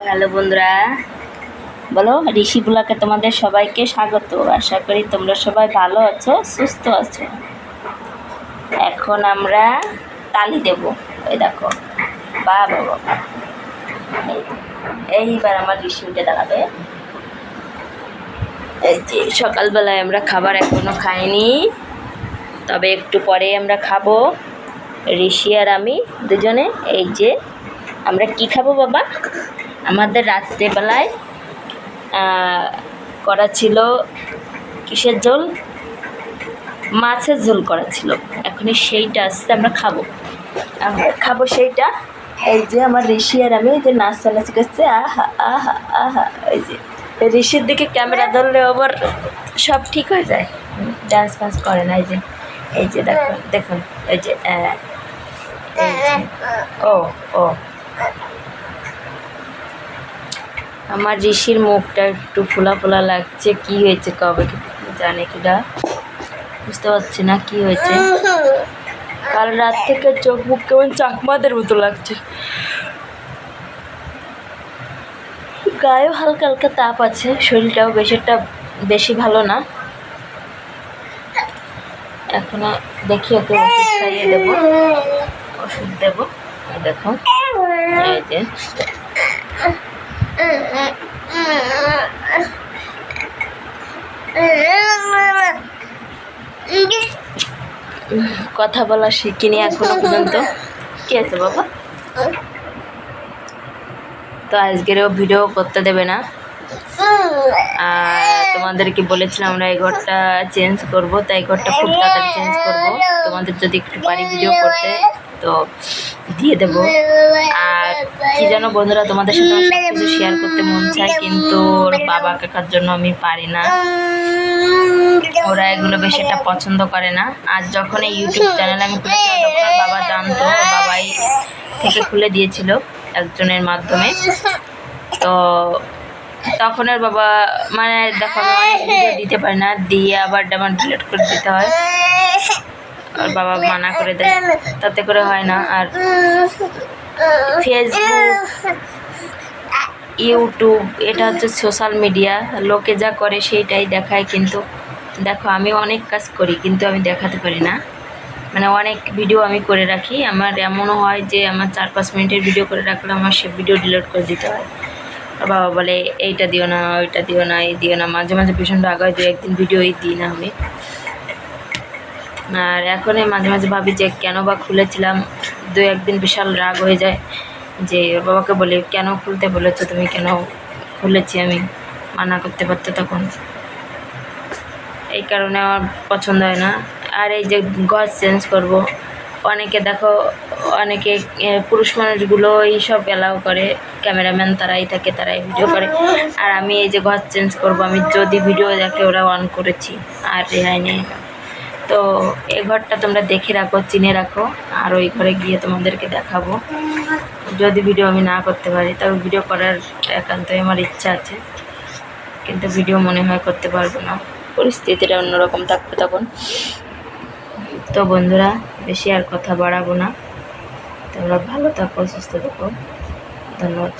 Hello বন্ধুরা। বলো, ঋষি ব্লকে তোমাদের সবাইকে স্বাগত। আশা করি তোমরা সবাই ভালো আছো, সুস্থ আছো। এখন আমরা তালি দেব। এই দেখো, বা এইবার আমার ঋষি উঠে দাঁড়াবে। এই যে, সকালবেলায় আমরা খাবার এখনও খাইনি, তবে একটু পরে আমরা খাব। ঋষি আর আমি দুজনে, এই যে আমরা কি খাব বাবা? আমাদের রাত্রেবেলায় করা ছিল কিসের ঝোল? মাছের ঝোল করা ছিল। এখনই সেইটা আসতে আমরা খাব। আমরা খাব সেইটা। এই যে আমার ঋষি আর আমি যে নাচ করছে, আহা আহা আহা, এই যে। ঋষির দিকে ক্যামেরা ধরলে আবার সব ঠিক হয়ে যায়। ডান্স ফান্স করে না, এই যে। এই যে দেখুন দেখুন এই যে, ও ও। আমার ঋষির মুখটা একটু ফোলা ফোলা লাগছে, কি হয়েছে কবে জানে কিটা বুঝতে পারছি না কি হয়েছে। কাল রাত থেকে চোখ মুখ কেমন চাকমাদের মতো লাগছে। গায়েও হালকা হালকা তাপ আছে, শরীরটাও বেশি একটা বেশি ভালো না। এখনও দেখি ওকে ওষুধ খাইয়ে দেবো। ওষুধ দেবো দেখো। কথা বলা শিখিনি এখনও পর্যন্ত। কি আছে বাবা? তো আজকেরও ভিডিও করতে দেবে না। আর তোমাদেরকে বলেছিলাম আমরা এই ঘরটা চেঞ্জ করব, তাই ঘরটা খুব তাড়াতাড়ি চেঞ্জ করব। তোমাদের যদি একটু পারি ভিডিও করতে। তো দিয়ে দেব। আর কি যেন বন্ধুরা তোমাদের সাথে কিছু শেয়ার করতে মন চায়, কিন্তু ওর বাবা কাকার জন্য আমি পারি না। ওরা এগুলো বেশি একটা পছন্দ করে না। আর যখন এই ইউটিউব চ্যানেল আমি খুলেছিলাম, তখন বাবা জানতো বাবাই থেকে খুলে দিয়েছিল একজনের মাধ্যমে। তো তখন ওর বাবা মানে দেখো, আমি দিতে পারি না, দিয়ে আবার আমার ডিলিট করে দিতে হয়। বাবা মানা করে দেয়। তাতে করে হয় না। আর ফেসবুক ইউটিউব এটা হচ্ছে সোশ্যাল মিডিয়া লোকে যা করে সেইটাই দেখায় কিন্তু। দেখো, আমি অনেক কাজ করি, কিন্তু আমি দেখাতে পারি না। মানে অনেক ভিডিও আমি করে রাখি। আমার এমনও হয় যে, আমার চার পাঁচ মিনিটের ভিডিও করে রাখলে আমার সে ভিডিও ডিলিট করে দিতে হয়। বাবা বলে, এইটা দিও না, ওইটা দিও না, এই দিও না। মাঝে মাঝে ভীষণ রাগ হয় দু একদিন ভিডিওই দিই না আমি। আর এখন মাঝে মাঝে ভাবি যে কেন বা খুলেছিলাম, দু একদিন বিশাল রাগ হয়ে যায় যে ওর বাবাকে বলি, কেন খুলতে বলেছ তুমি? কেন খুলেছি আমি? মানা করতে পারতো তখন। এই কারণে আমার পছন্দ হয় না। আর এই যে গজ চেঞ্জ করব, অনেকে দেখো, অনেকে পুরুষ মানুষগুলো এইসব অ্যালাউ করে ক্যামেরাম্যান তারাই থাকে, তারাই ভিডিও করে। আর আমি এই যে ঘর চেঞ্জ করব, আমি যদি ভিডিও দেখে ওরা অন করেছি, আর রেহাই নেই। তো এ ঘরটা তোমরা দেখে রাখো, চিনে রাখো, আর ওই ঘরে গিয়ে তোমাদেরকে দেখাবো। যদি ভিডিও আমি না করতে পারি, তবে ভিডিও করার একান্তই আমার ইচ্ছা আছে। কিন্তু ভিডিও মনে হয় করতে পারব না। পরিস্থিতিটা অন্যরকম থাকবে তখন। তো বন্ধুরা, বেশি আর কথা বাড়াবো না। তোমরা ভালো থাকো, সুস্থ থাকো। ধন্যবাদ